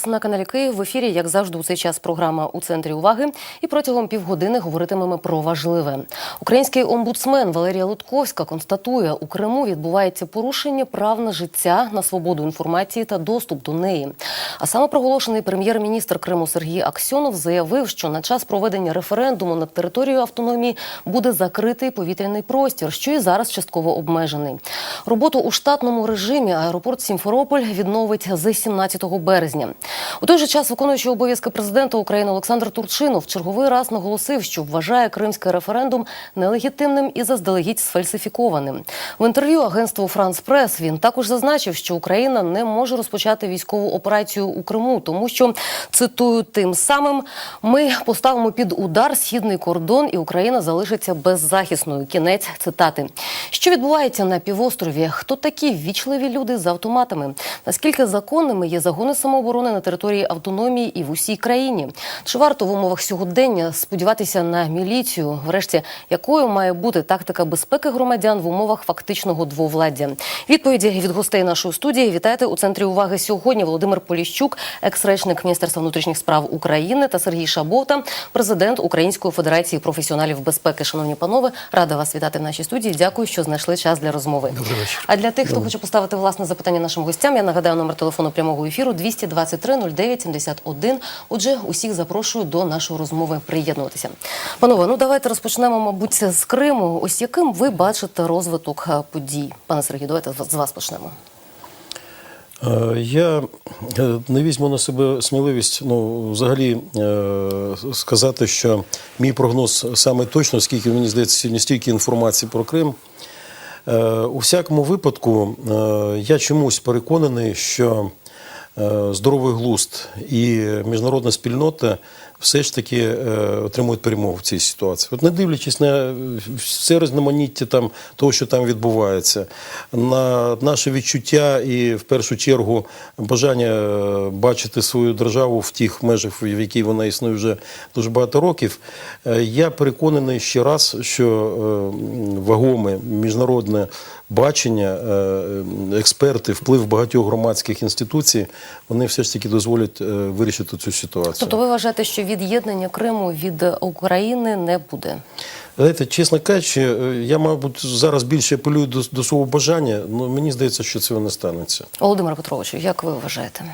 Вас на каналі Київ. В ефірі, як завжди, у цей час програма у центрі уваги. І протягом півгодини говоритимемо про важливе. Український омбудсмен Валерія Лутковська констатує, у Криму відбувається порушення прав на життя, на свободу інформації та доступ до неї. А саме проголошений прем'єр-міністр Криму Сергій Аксьонов заявив, що на час проведення референдуму над територією автономії буде закритий повітряний простір, що і зараз частково обмежений. Роботу у штатному режимі аеропорт Сімферополь відновить з 17 березня. У той же час виконуючий обов'язки президента України Олександр Турчинов черговий раз наголосив, що вважає кримський референдум нелегітимним і заздалегідь сфальсифікованим. В інтерв'ю агентству Франс Прес він також зазначив, що Україна не може розпочати військову операцію у Криму, тому що цитую тим самим ми поставимо під удар східний кордон, і Україна залишиться беззахисною. Кінець цитати. Що відбувається на півострові? Хто такі ввічливі люди з автоматами? Наскільки законними є загони самооборони на території автономії і в усій країні? Чи варто в умовах сьогодення сподіватися на міліцію? Врешті, якою має бути тактика безпеки громадян в умовах фактичного двовладдя? Відповіді від гостей нашої студії вітайте у центрі уваги сьогодні. Володимир Поліщук, екс-речник Міністерства внутрішніх справ України та Сергій Шабота, президент Української федерації професіоналів безпеки. Шановні панове, рада вас вітати в нашій студії. Дякую, що знайшли час для розмови. Добрий вечір. А для тих, хто хоче поставити власне запитання нашим гостям, я нагадаю номер телефону прямого ефіру 223 09 71. Отже, усіх запрошую до нашої розмови приєднуватися. Панове, ну давайте розпочнемо, мабуть, з Криму. Ось яким ви бачите розвиток е, подій? Пане Сергію, давайте з вас почнемо. Е, Я е, не візьму на себе сміливість ну, взагалі е, сказати, що мій прогноз саме точно, оскільки мені здається, сьогодні стільки інформації про Крим. Е, У всякому випадку е, я чомусь переконаний, що е, здоровий глузд. І міжнародна спільнота все ж таки е, отримують перемогу в цій ситуації. От не дивлячись на все різноманіття там того, що там відбувається, на наше відчуття і в першу чергу бажання е, бачити свою державу в тих межах, в якій вона існує вже дуже багато років. е, Я переконаний ще раз, що е, вагоме міжнародне бачення, е, експерти, вплив багатьох громадських інституцій, вони все ж таки дозволять е, вирішити цю ситуацію. Тобто, ви вважаєте, що від'єднання Криму від України не буде? Знаєте, чесно кажучи, е, я, мабуть, зараз більше апелюю до, до свого бажання, але мені здається, що цього не станеться. Володимир Петровичу, як ви вважаєте?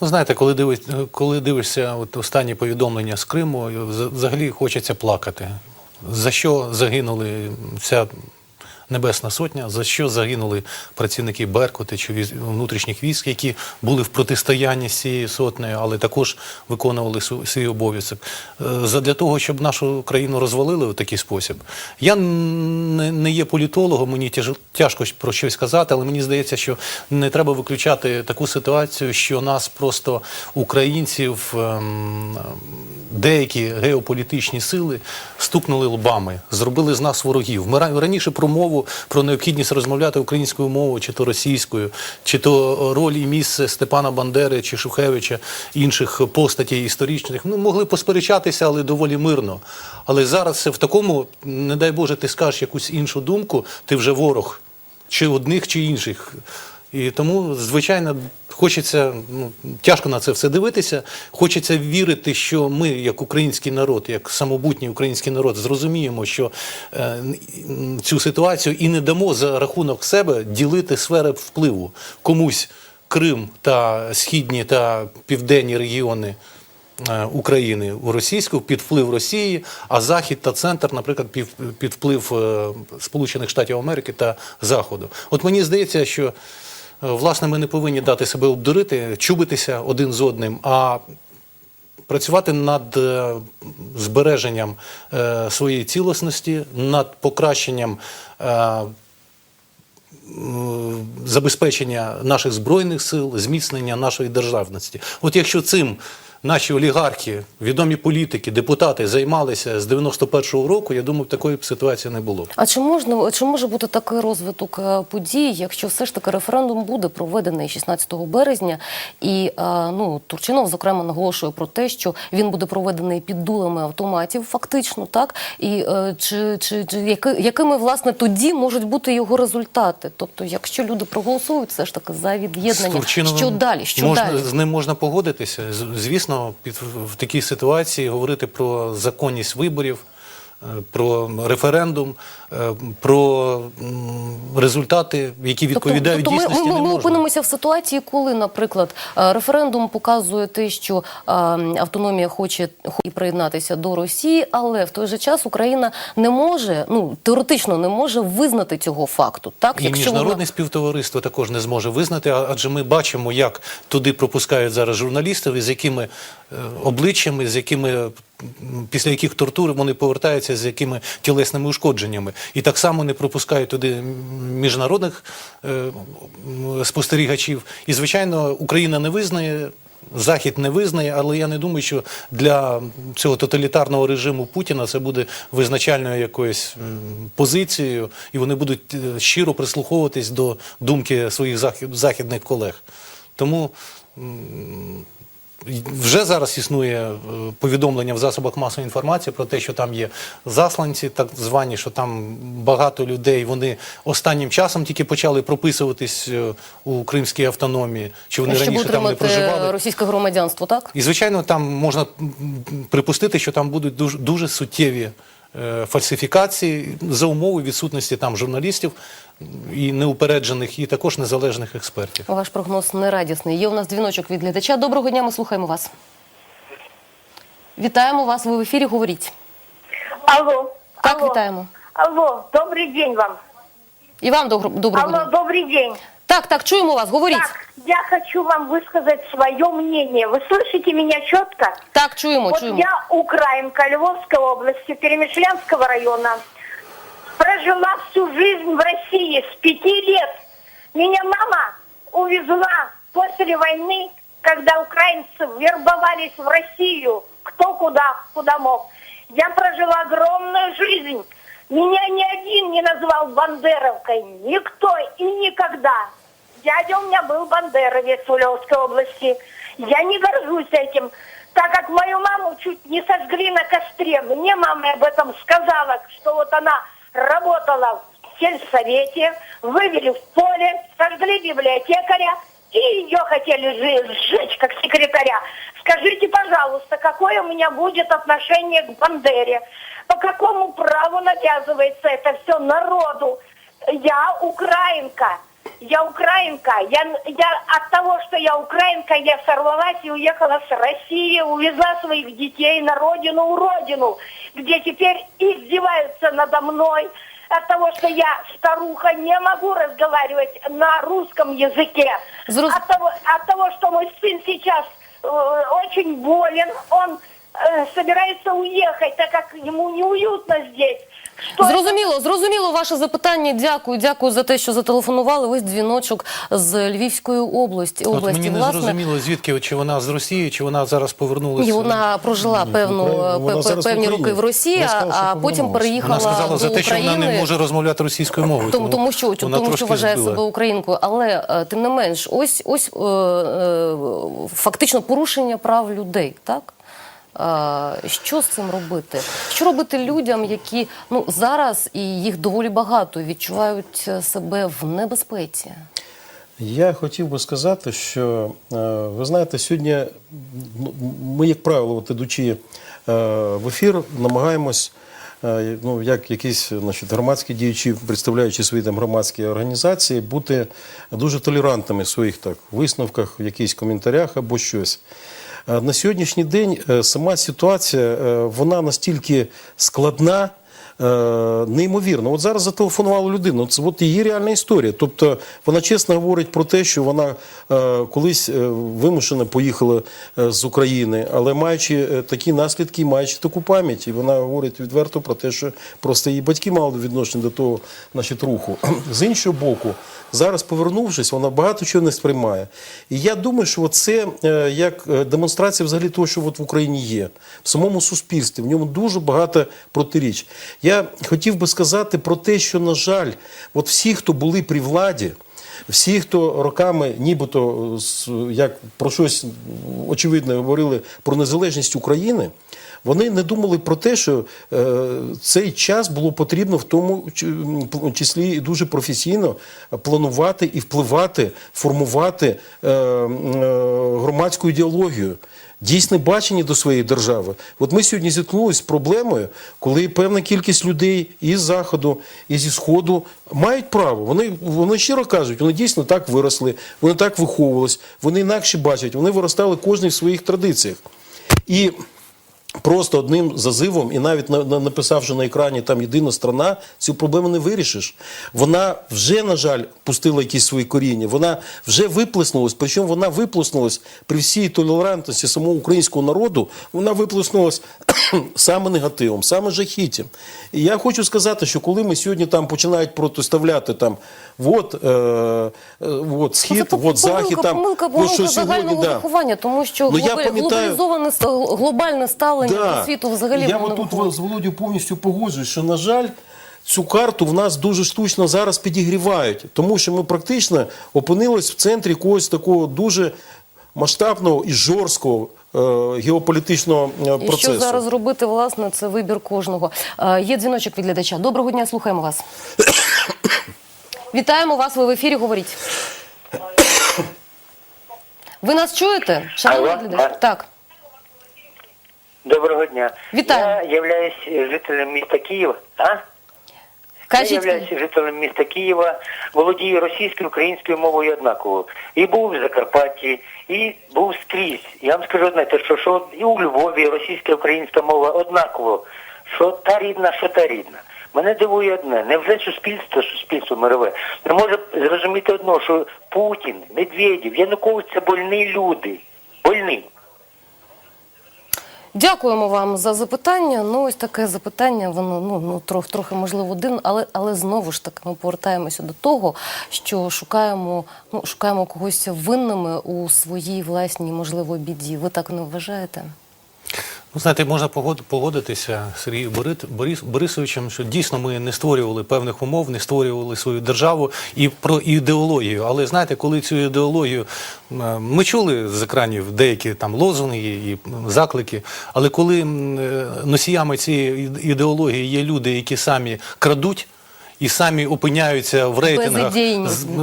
Ну, знаєте, коли дивиш, коли дивишся от останні повідомлення з Криму, взагалі хочеться плакати. За що загинули ця Небесна Сотня, за що загинули працівники Беркути чи внутрішніх військ, які були в протистоянні з цією сотнею, але також виконували свій обов'язок. Е, Задля того, щоб нашу країну розвалили в такий спосіб. Я не, є політологом, мені тяж- тяжко про щось казати, але мені здається, що не треба виключати таку ситуацію, що нас просто українців ем, деякі геополітичні сили стукнули лбами, зробили з нас ворогів. Ми раніше про мову, про необхідність розмовляти українською мовою, чи то російською, чи то роль і місце Степана Бандери чи Шухевича, інших постатей історичних. Ну, могли посперечатися, але доволі мирно. Але зараз в такому, не дай Боже, ти скажеш якусь іншу думку, ти вже ворог чи одних, чи інших. І тому, звичайно, хочеться ну, тяжко на це все дивитися. Хочеться вірити, що ми, як український народ, як самобутній український народ, зрозуміємо, що е, цю ситуацію і не дамо за рахунок себе ділити сфери впливу комусь Крим та східні та південні регіони. е, України у російську під вплив Росії, а Захід та центр, наприклад, під, вплив е, Сполучених Штатів Америки та Заходу. От мені здається, що власне ми не повинні дати себе обдурити, чубитися один з одним, а працювати над е, збереженням е, своєї цілісності, над покращенням. е, Забезпечення наших збройних сил, зміцнення нашої державності. От якщо цим наші олігархи, відомі політики, депутати займалися з 91-го року, я думаю, такої б ситуації не було. А чи можна чи може бути такий розвиток е, подій, якщо все ж таки референдум буде проведений 16 березня, і е, ну Турчинов зокрема наголошує про те, що він буде проведений під дулами автоматів, фактично, так і е, чи, чи, чи яки, якими власне тоді можуть бути його результати? Тобто, якщо люди проголосують, все ж таки за від'єднання, що далі? Що можна, далі? З ним можна погодитися. З- Звісно, під, в такій ситуації говорити про законність виборів, про референдум, е, про результати, які відповідають тобто, ми, дійсності, ми, не ми опинимося в ситуації, коли, наприклад, е, референдум показує те, що е, автономія хоче, приєднатися до Росії, але в той же час Україна не може, ну теоретично не може визнати цього факту. Так, І якщо міжнародне вона... співтовариство також не зможе визнати, адже ми бачимо, як туди пропускають зараз журналістів, з якими обличчями, з якими після яких тортур вони повертаються з якими тілесними ушкодженнями. І так само не пропускають туди міжнародних е, спостерігачів. І, звичайно, Україна не визнає. Захід не визнає, але я не думаю, що для цього тоталітарного режиму Путіна це буде визначальною якоюсь позицією, і вони будуть е, щиро прислуховуватись до думки своїх західних колег. Тому вже зараз існує е, повідомлення в засобах масової інформації про те, що там є засланці, так звані, що там багато людей вони останнім часом тільки почали прописуватись е, у кримській автономії, чи вони щоб раніше там не проживали. російське громадянство, так? І звичайно, там можна припустити, що там будуть дуже, дуже суттєві е, фальсифікації за умови відсутності там журналістів і неупереджених, і також незалежних експертів. Ваш прогноз нерадісний. Є у нас дзвіночок від глядача. Доброго дня, ми слухаємо вас. Вітаємо вас. Ви в ефірі. Говоріть. Алло. Так, алло. вітаємо. Алло, добрый день вам. І вам добро- доброго Алло, дня. добрый день. Так, так, чуємо вас. Говоріть. Так, я хочу вам высказать свое мнение. Вы слышите меня четко? Так, чуємо, Вот чуємо. я украинка Львовской области, Перемышлянского района. Прожила всю жизнь в России с пяти лет. Меня мама увезла после войны, когда украинцы вербовались в Россию, кто куда, куда мог. Я прожила огромную жизнь. Меня ни один не назвал бандеровкой, никто и никогда. Дядя у меня был бандеровец в Львовской области. Я не горжусь этим, так как мою маму чуть не сожгли на костре. Мне мама об этом сказала, что вот она работала в сельсовете, вывели в поле, сожгли библиотекаря и ее хотели жи- сжечь как секретаря. Скажите, пожалуйста, какое у меня будет отношение к Бандере? По какому праву навязывается это все народу? Я украинка. Я украинка. Я, я от того, что я украинка, я сорвалась и уехала с России, увезла своих детей на родину, у родину, где теперь издеваются надо мной от того, что я старуха, не могу разговаривать на русском языке. Зрос- От того, от того, что мой сын сейчас э, очень болен, он э, собирается уехать, так как ему неуютно здесь. Зрозуміло, зрозуміло ваше запитання. Дякую, дякую за те, що зателефонували. Ось дзвіночок з Львівської області. От області мені не власне. зрозуміло, звідки чи вона з Росії, чи вона зараз повернулася. І вона прожила певну Вона пе- пе- зараз в певні роки в Росії, сказала, а потім переїхала Вона сказала до за те, що України. вона не може розмовляти російською мовою. Тому, тому що вона тому, що вважає збила. себе українкою, але е, тим не менш, ось ось е, е, фактично порушення прав людей, так. Що з цим робити? Що робити людям, які ну зараз і їх доволі багато відчувають е, себе в небезпеці? Я хотів би сказати, що е, ви знаєте, сьогодні ну, ми, як правило, ідучи е, в ефір, намагаємось, ну як якісь значить, громадські діячі, представляючи свої там громадські організації, бути дуже толерантними в своїх так висновках, в якихось коментарях або щось. Е, На сьогоднішній день е, сама ситуація е, вона настільки складна. Е, неймовірно. От зараз зателефонувала людина. Це от її реальна історія. Тобто вона чесно говорить про те, що вона е, колись е, вимушено поїхала з України, але маючи такі наслідки, маючи таку пам'ять, і вона говорить відверто про те, що просто її батьки мали відношення до того, значить, руху. З іншого боку, зараз повернувшись, вона багато чого не сприймає. І я думаю, що це як демонстрація взагалі того, що от в Україні є, в самому суспільстві. В ньому дуже багато протиріч. Я хотів би сказати про те, що, на жаль, от всі, хто були при владі, всі, хто роками нібито як про щось очевидне говорили про незалежність України, вони не думали про те, що е, цей час було потрібно в тому числі і дуже професійно планувати і впливати, формувати е, е, громадську ідеологію. Дійсне бачення до своєї держави. От ми сьогодні зіткнулися з проблемою, коли певна кількість людей із заходу, і зі сходу мають право. Вони, вони щиро кажуть, вони дійсно так виросли, вони так виховувались, вони інакше бачать, вони виростали кожен в своїх традиціях. І Просто одним зазивом, і навіть на, на- написавши на екрані там єдина страна, цю проблему не вирішиш. Вона вже, на жаль, пустила якісь свої коріння. Вона вже виплеснулась. Причому вона виплеснулась при всій толерантності самого українського народу. Вона виплеснулась саме негативом, саме жахіттям. І я хочу сказати, що коли ми сьогодні там починають протиставляти там, от, е, е, от схід, Ну, Це от захід, помилка, там, помилка, помилка що сьогодні, загального да. тому що Ну, я глоба- пам'ятаю- глобалізоване глобальне ставлення світу взагалі Я от тут з Володю повністю погоджуюсь, що, на жаль, цю карту в нас дуже штучно зараз підігрівають, тому що ми практично опинились в центрі якогось такого дуже масштабного і жорсткого е, геополітичного е, І процесу. що зараз робити, власне, це вибір кожного. Е, Є дзвіночок від глядача. Доброго дня, слухаємо вас. Вітаємо вас, ви в ефірі, говоріть. Ви нас чуєте? Шановний глядач? Так. Доброго дня. Вітаю. Я являюсь жителем міста Києва. А? Я являюся жителем міста Києва, володію російською українською мовою однаково. І був в Закарпатті, і був скрізь. Я вам скажу одне, те, що, що і у Львові російська українська мова однаково. Що та рідна, що та рідна. Мене дивує одне, невже суспільство, суспільство мирове, не може зрозуміти одно, що Путін, Медведєв, Янукович це больні люди. Больні. Дякуємо вам за запитання. Ну, ось таке запитання, воно ну, ну трох, трохи можливо один, але, але знову ж таки ми повертаємося до того, що шукаємо, ну, шукаємо когось винними у своїй власній, можливо, біді. Ви так не вважаєте? Ну, знаєте, можна погодитися з Сергієм Борис, Борисовичем, що дійсно ми не створювали певних умов, не створювали свою державу і про ідеологію. Але знаєте, коли цю ідеологію е, ми чули з екранів деякі там лозунги і заклики, але коли е, носіями цієї ідеології є люди, які самі крадуть. І самі опиняються в рейтингах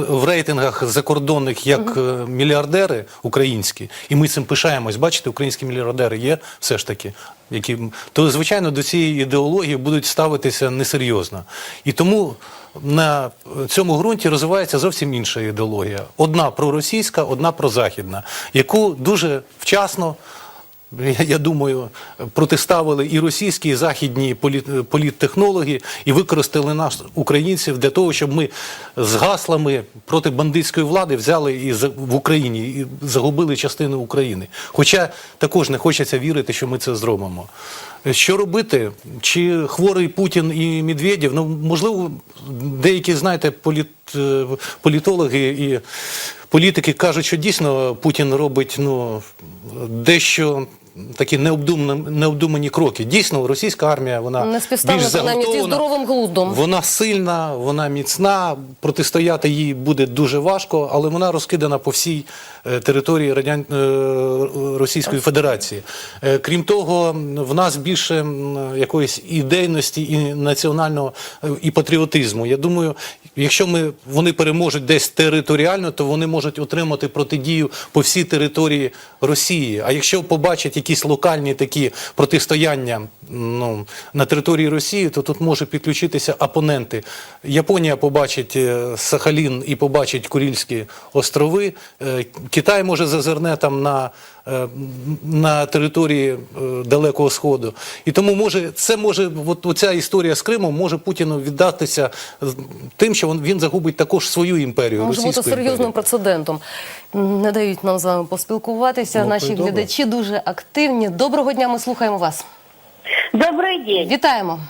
в рейтингах закордонних як е, мільярдери українські, і ми цим пишаємось. Бачите, українські мільярдери є все ж таки, які то звичайно до цієї ідеології будуть ставитися несерйозно. І тому на цьому ґрунті розвивається зовсім інша ідеологія: одна проросійська, одна прозахідна, яку дуже вчасно. Я, думаю, протиставили і російські, і західні політ, політтехнологи і використали нас, українців, для того, щоб ми з гаслами проти бандитської влади взяли і в Україні і загубили частину України. Хоча також не хочеться вірити, що ми це зробимо. Що робити? Чи хворий Путін і Медведєв? Ну, можливо, деякі, знаєте, політ, е, політологи і політики кажуть, що дійсно Путін робить ну, дещо такі необдумані, необдумані кроки. Дійсно, російська армія вона Не більш зі здоровим глуздом. Вона сильна, вона міцна, протистояти їй буде дуже важко, але вона розкидана по всій е, території Радян... е, Російської Федерації. Е, Крім того, в нас більше якоїсь ідейності і національного і патріотизму. Я думаю, якщо ми вони переможуть десь територіально, то вони можуть отримати протидію по всій території Росії. А якщо побачать якісь локальні такі протистояння ну, на території Росії, то тут може підключитися опоненти. Японія побачить е, Сахалін і побачить Курильські острови. Е, Китай може зазирне там на, на території е, Далекого Сходу. І тому може це може, от оця історія з Кримом може Путіну віддатися тим, що він, загубить також свою імперію. Може бути серйозним імперію. прецедентом. Не дають нам з вами поспілкуватися. Ну, Наші глядачі дуже активні. Доброго дня, ми слухаємо вас. Добрый день. Вітаємо.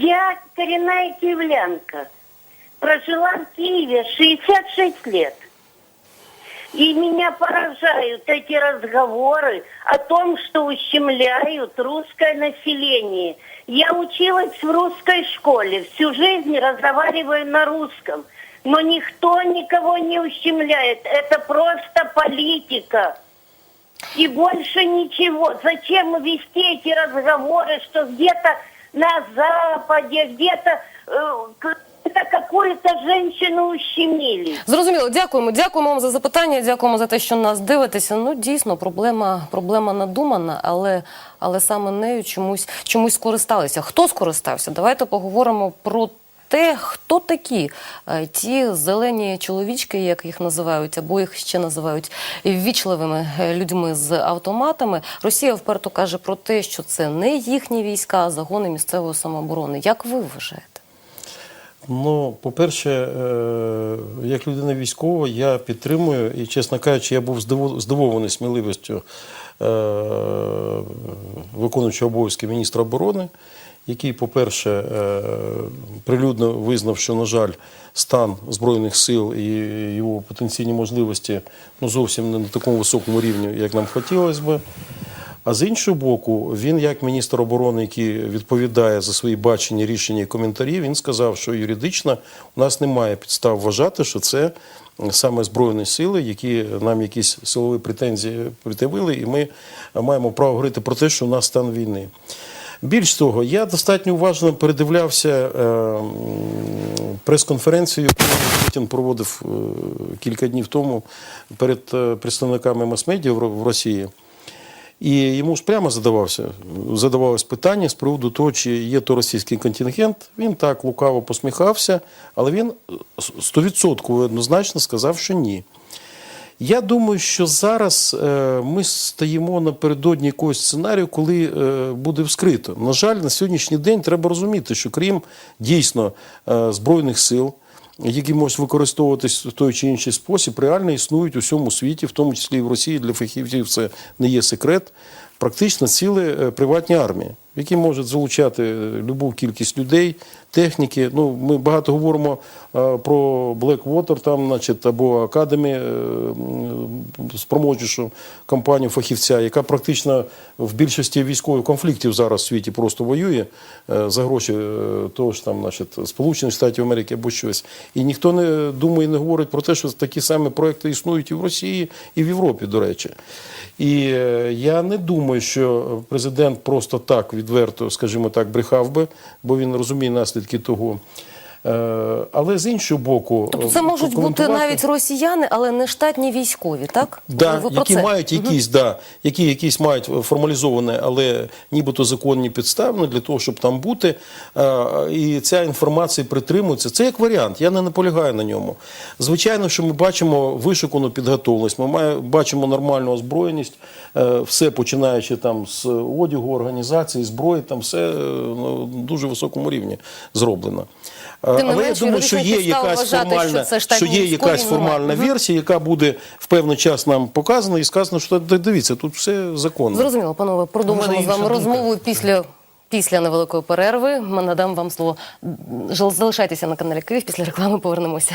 Я коренная киевлянка. Прожила в Киеве 66 лет. И меня поражают эти разговоры о том, что ущемляют русское население. Я училась в русской школе, всю жизнь разговариваю на русском. Но никто никого не ущемляет. Это просто политика. И больше ничего. Зачем вести эти разговоры, что где-то на Западе, где-то э, это какую-то женщину ущемили. Зрозуміло, дякуємо. Дякуємо вам за запитання. Дякуємо за те, що нас дивитеся. Ну дійсно, проблема, проблема надумана, але, але саме нею чомусь чомусь скористалися. Хто скористався? Давайте поговоримо про. Те, хто такі е, ті зелені чоловічки, як їх називають, або їх ще називають ввічливими е, людьми з автоматами. Росія вперто каже про те, що це не їхні війська, а загони місцевої самооборони. Як ви вважаєте? Ну, по-перше, е, як людина військова, я підтримую і, чесно кажучи, я був здиво- здивований сміливістю е, виконуючого обов'язки міністра оборони, який, по-перше, е, прилюдно визнав, що, на жаль, стан Збройних сил і його потенційні можливості ну, зовсім не на такому високому рівні, як нам хотілося би. А з іншого боку, він, як міністр оборони, який відповідає за свої бачення, рішення і коментарі, він сказав, що юридично у нас немає підстав вважати, що це саме збройні сили, які нам якісь силові претензії притявили, і ми маємо право говорити про те, що у нас стан війни. Більш того, я достатньо уважно передивлявся е, прес-конференцію, яку Путін проводив е, кілька днів тому перед е, представниками мас-медіа в Росії. І йому ж прямо задавався, задавалось питання з приводу того, чи є то російський контингент. Він так лукаво посміхався, але він стовідсотково однозначно сказав, що ні. Я думаю, що зараз е, ми стоїмо напередодні якогось сценарію, коли е, буде вскрито. На жаль, на сьогоднішній день треба розуміти, що крім дійсно е, збройних сил, які можуть використовуватись в той чи інший спосіб, реально існують у всьому світі, в тому числі і в Росії для фахівців це не є секрет. Практично цілі е, приватні армії, які можуть залучати е, любу кількість людей, техніки. Ну, ми багато говоримо е, про Blackwater, там, значить, або Академі, спроможнішу компанію фахівця, яка практично в більшості військових конфліктів зараз в світі просто воює е, за гроші того ж там, значить, Сполучених Штатів Америки або щось. І ніхто не думає, не говорить про те, що такі самі проекти існують і в Росії, і в Європі, до речі. І я не думаю, що президент просто так відверто, скажімо так, брехав би, бо він розуміє наслідки того. Е, Але з іншого боку, Тобто це можуть бути навіть росіяни, але не штатні військові, так? Да, Ви які це? мають якісь, да, які якісь мають формалізоване, але нібито законні підстави для того, щоб там бути. Е, І ця інформація притримується. Це як варіант. Я не наполягаю на ньому. Звичайно, що ми бачимо вишукану підготовленість, ми бачимо нормальну озброєність, е, все починаючи там з одягу, організації, зброї, там все е, на дуже високому рівні зроблено. Е, Тим Але я думаю, що є якась вважати, що це що є якась формальна версія, яка буде в певний час нам показана і сказано, що дивіться, тут все законно. Зрозуміло, панове, продовжимо з вами розмову після. Після невеликої перерви ми надам вам слово. Залишайтеся на каналі Київ. Після реклами повернемося.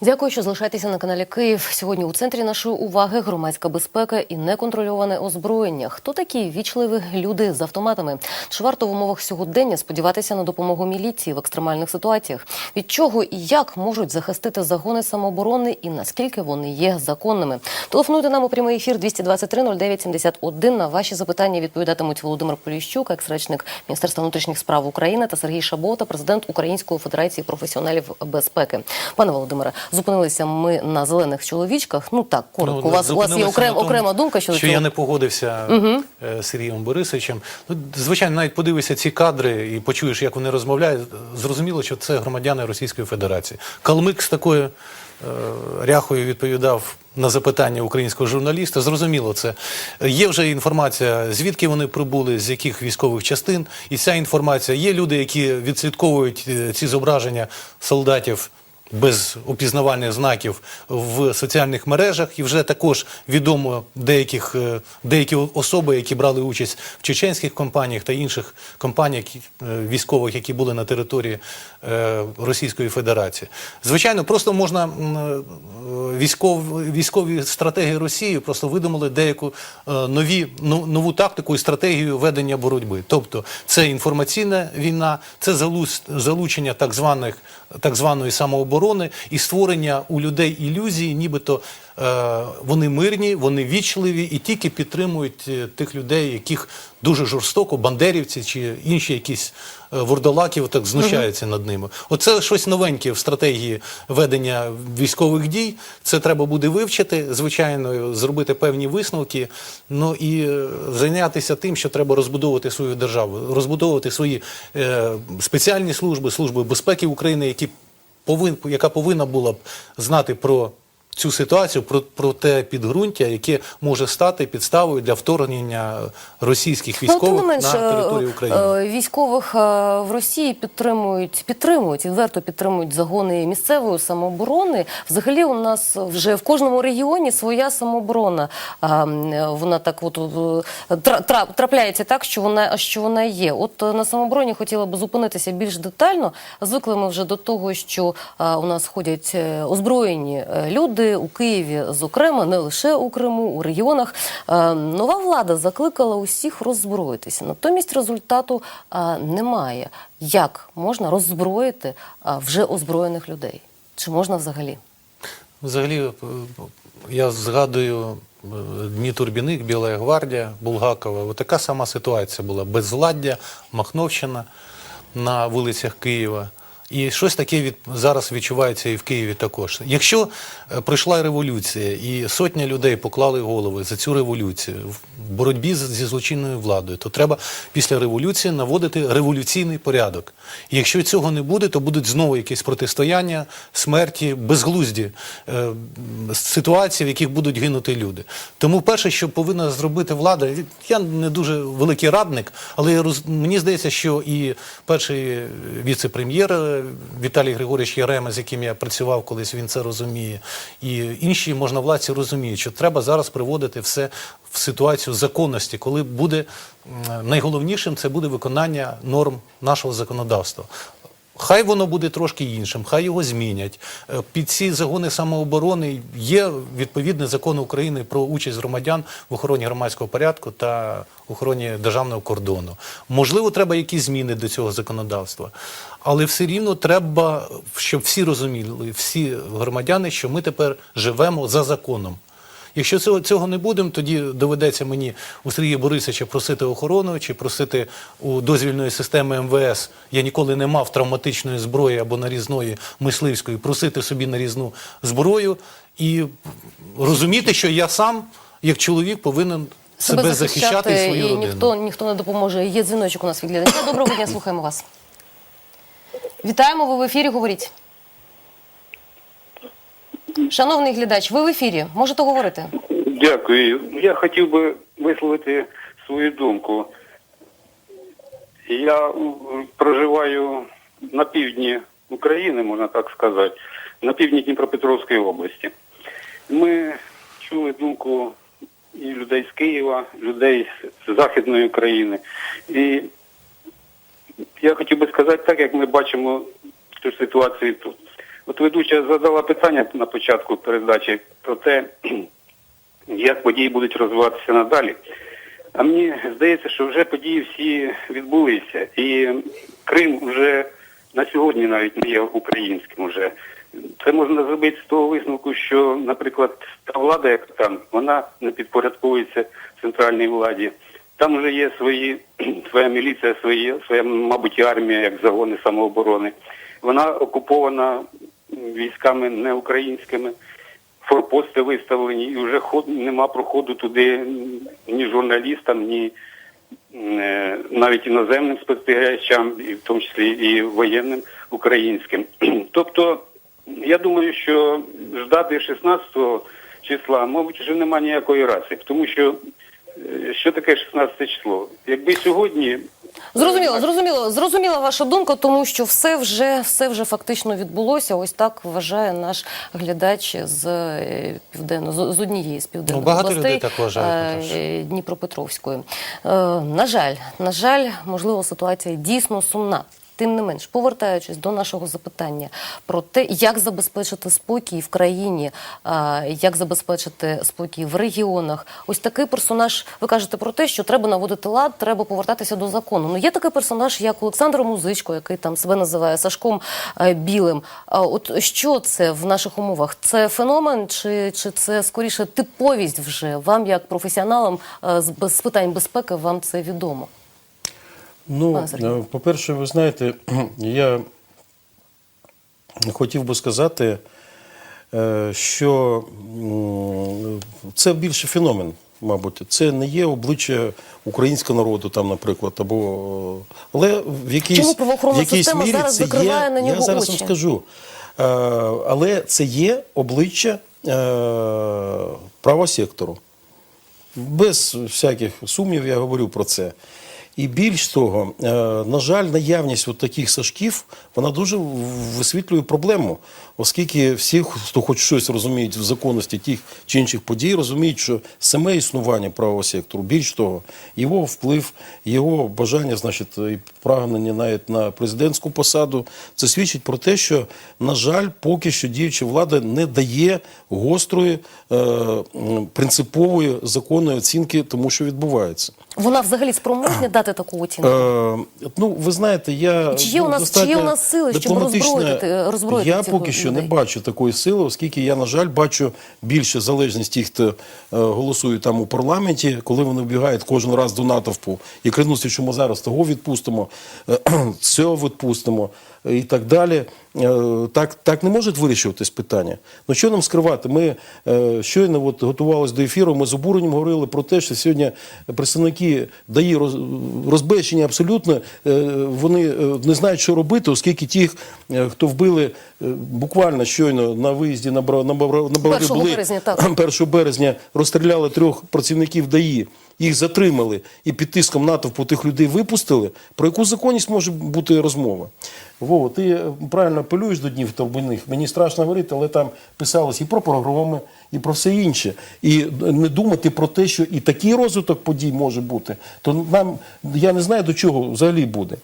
Дякую, що залишаєтеся на каналі Київ. Сьогодні у центрі нашої уваги громадська безпека і неконтрольоване озброєння. Хто такі вічливі люди з автоматами? Чи варто в умовах сьогодення сподіватися на допомогу міліції в екстремальних ситуаціях? Від чого і як можуть захистити загони самооборони і наскільки вони є законними? Телефонуйте нам у прямий ефір 223 09 71. На ваші запитання відповідатимуть Володимир Поліщук, екс-речник Міністерства внутрішніх справ України та Сергій Шабота, президент Української федерації професіоналів безпеки. Пане Володимире, зупинилися ми на зелених чоловічках. Ну так, коротко. Ну, у вас у вас є окрем, тому, окрема думка щодо що цього? я не погодився е, з Сергієм Борисовичем. Ну, звичайно, навіть подивишся ці кадри і почуєш, як вони розмовляють. Зрозуміло, що це громадяни Російської Федерації. Калмик з такою е, ряхою відповідав на запитання українського журналіста. Зрозуміло, це є вже інформація, звідки вони прибули, з яких військових частин. І ця інформація є люди, які відслідковують е, ці зображення солдатів без опізнавальних знаків в соціальних мережах, і вже також відомо деяких, е, деякі особи, які брали участь в чеченських компаніях та інших компаніях е, військових, які були на території е, Російської Федерації. Звичайно, просто можна м, е, військов, військові стратегії Росії просто видумали деяку нові ну, нову тактику і стратегію ведення боротьби. Тобто, це інформаційна війна, це залучення так званих так званої самооборони і створення у людей ілюзії, нібито е, вони мирні, вони вічливі і тільки підтримують е, тих людей, яких дуже жорстоко, бандерівці чи інші якісь е, вурдалаки так знущаються над ними. Оце щось новеньке в стратегії ведення військових дій. Це треба буде вивчити, звичайно, зробити певні висновки. Ну і е, зайнятися тим, що треба розбудовувати свою державу, розбудовувати свої е, спеціальні служби, служби безпеки України, які повин, яка повинна була б знати про цю ситуацію, про, про те підґрунтя, яке може стати підставою для вторгнення російських Ну, тим військових не менш, на територію е, України. е, військових е, в Росії підтримують, підтримують, відверто підтримують загони місцевої самооборони. Взагалі у нас вже в кожному регіоні своя самооборона. Вона так от е, тра- тра- трапляється так, що вона, що вона є. От е, на самообороні хотіла б зупинитися більш детально. Звикли ми вже до того, що е, у нас ходять е, озброєні е, люди у Києві, зокрема, не лише у Криму, у регіонах. Е, Нова влада закликала усіх роззброїтися. Натомість результату е, немає. Як можна роззброїти е, вже озброєних людей? Чи можна взагалі? Взагалі, я згадую Дні Турбіних, Біла гвардія, Булгакова. От така сама ситуація була. Безладдя, Махновщина на вулицях Києва. І щось таке від, зараз відчувається і в Києві також. Якщо е, прийшла революція і сотня людей поклали голови за цю революцію в боротьбі зі злочинною владою, то треба після революції наводити революційний порядок. І якщо цього не буде, то будуть знову якісь протистояння, смерті, безглузді е, ситуації, в яких будуть гинути люди. Тому перше, що повинна зробити влада, я не дуже великий радник, але я роз- мені здається, що і перший віце-прем'єр е, Віталій Григорійович Ярема, з яким я працював колись, він це розуміє, і інші можновладці розуміють, що треба зараз приводити все в ситуацію законності, коли буде найголовнішим це буде виконання норм нашого законодавства. Хай воно буде трошки іншим, хай його змінять. Е, Під ці загони самооборони є відповідний закон України про участь громадян в охороні громадського порядку та охороні державного кордону. Можливо, треба якісь зміни до цього законодавства, але все рівно треба, щоб всі розуміли, всі громадяни, що ми тепер живемо за законом. Якщо цього, цього не будемо, тоді доведеться мені у Сергія Борисовича просити охорону чи просити у дозвільної системи МВС. Я ніколи не мав травматичної зброї або нарізної мисливської, просити собі нарізну зброю і розуміти, що я сам, як чоловік, повинен себе, захищати і свою і родину. ніхто ніхто не допоможе. Є дзвіночок у нас від глядача. Доброго дня, слухаємо вас. Вітаємо, ви в ефірі. Говоріть. Шановний глядач, ви в ефірі. Можете говорити. Дякую. Я хотів би висловити свою думку. Я проживаю на півдні України, можна так сказати, на півдні Дніпропетровської області. Ми чули думку і людей з Києва, людей з Західної України. І я хотів би сказати так, як ми бачимо цю ситуацію тут. От ведуча задала питання на початку передачі про те, як події будуть розвиватися надалі. А мені здається, що вже події всі відбулися, і Крим вже на сьогодні навіть не є українським. Уже це можна зробити з того висновку, що, наприклад, та влада, яка там, вона не підпорядковується центральній владі. Там вже є свої своя міліція, свої своя, мабуть, армія, як загони самооборони. Вона окупована військами неукраїнськими форпости виставлені, і вже ход нема проходу туди ні журналістам, ні е, навіть іноземним спостерігачам, і в тому числі і воєнним українським. Тобто, я думаю, що ждати 16 числа, мабуть, вже немає ніякої рації, тому що е, що таке 16 число? Якби сьогодні Зрозуміло, зрозуміло, зрозуміла ваша думка, тому що все вже все вже фактично відбулося. Ось так вважає наш глядач з е, південно з, з однієї з південних Ну, багато областей людей так вважають, е, Дніпропетровської. Е, на жаль, на жаль, можливо, ситуація дійсно сумна. Тим не менш, повертаючись до нашого запитання про те, як забезпечити спокій в країні, як забезпечити спокій в регіонах, ось такий персонаж. Ви кажете про те, що треба наводити лад, треба повертатися до закону. Ну є такий персонаж, як Олександр Музичко, який там себе називає Сашком е, Білим. От що це в наших умовах? Це феномен, чи, чи це скоріше типовість вже вам, як професіоналам е, з питань безпеки, вам це відомо? Ну, е, по-перше, ви знаєте, я хотів би сказати, е, що це більше феномен, мабуть. Це не є обличчя українського народу, там, наприклад, або але в якійсь, Чому правоохоронна в якійсь система мірі зараз це закриває є, на нього Я зараз очі? вам скажу. Е, Але це є обличчя е, правого сектору. Без всяких сумнів я говорю про це. І більш того, е, на жаль, наявність от таких сашків вона дуже висвітлює проблему, оскільки всі, хто хоч щось розуміють в законності тих чи інших подій, розуміють, що саме існування правого сектору, більш того, його вплив, його бажання, значить, і прагнення навіть на президентську посаду, це свідчить про те, що, на жаль, поки що діюча влада не дає гострої, е, принципової законної оцінки тому, що відбувається. Вона взагалі спроможна дати таку оцінку? Е, ну, ви знаєте, я чи є у нас- чи є у нас сили, щоб роззброїти- роззброїти Я поки що не бачу такої сили, оскільки я, на жаль, бачу більше залежність тих, хто е, голосує там у парламенті, коли вони вбігають кожен раз до натовпу. І клянуться, що ми зараз того відпустимо, е, цього відпустимо і так далі. Е, Так, так не можуть вирішуватись питання. Ну що нам скривати? Ми е, щойно от готувалися до ефіру. Ми з обуренням говорили про те, що сьогодні представники ДАІ роз- розбещені абсолютно. Е, Вони не знають, що робити, оскільки ті, хто вбили буквально щойно на виїзді на Бра- на Бра- на Бровари 1 були березня, так. 1 березня розстріляли трьох працівників ДАІ, їх затримали і під тиском натовпу тих людей випустили. Про яку законність може бути розмова? Вова, ти е, правильно апелюєш до днів торбиних. Мені страшно говорити, але там писалось і про прогроми, і про все інше. І не думати про те, що і такий розвиток подій може бути, то нам я не знаю до чого взагалі буде.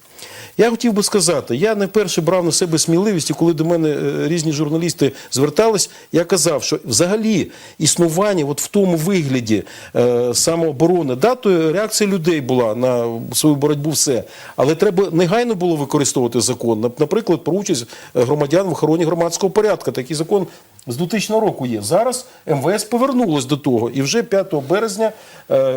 Я хотів би сказати, я не вперше брав на себе сміливість, і коли до мене е, різні журналісти звертались, я казав, що взагалі існування от в тому вигляді е, самооборони, да, то реакція людей була на свою боротьбу все. Але треба негайно було використовувати закон. Нап- Наприклад, про участь е, громадян в охороні громадського порядку. Такий закон з 2000 року є. Зараз МВС повернулось до того. І вже 5 березня е, е,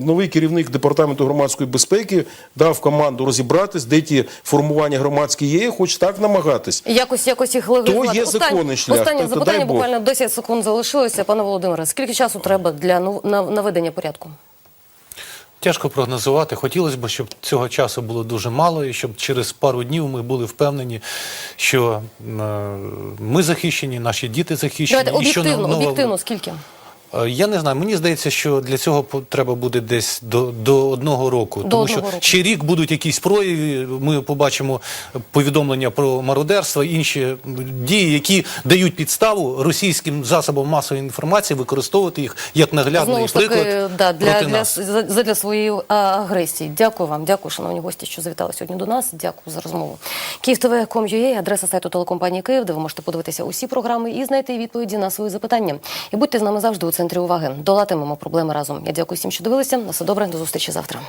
новий керівник департаменту громадської безпеки дав команду розібратись, де ті формування громадські є, хоч так намагатись. Якось якось їх легалізувати. є законний шлях, Останнє тобто, запитання, буквально 10 секунд залишилося. Пане Володимире, скільки часу треба для нав- нав- наведення порядку? Тяжко прогнозувати. Хотілося б, щоб цього часу було дуже мало, і щоб через пару днів ми були впевнені, що е, ми захищені, наші діти захищені. Давайте і що об'єктивно, нова- об'єктивно скільки? Е, Я не знаю, мені здається, що для цього треба буде десь до, до одного року. До тому одного що року. ще рік будуть якісь прояви, ми побачимо повідомлення про мародерство, інші дії, які дають підставу російським засобам масової інформації використовувати їх як наглядний Знову ж таки, приклад да, для, проти для, нас. за- задля своєї агресії. Дякую вам, дякую, шановні гості, що завітали сьогодні до нас. Дякую за розмову. Київ.ТВ.com.ua – адреса сайту телекомпанії Київ, де ви можете подивитися усі програми і знайти відповіді на свої запитання. І будьте з нами завжди у центрі уваги. Долатимемо проблеми разом. Я дякую всім, що дивилися. На все добре, до зустрічі завтра.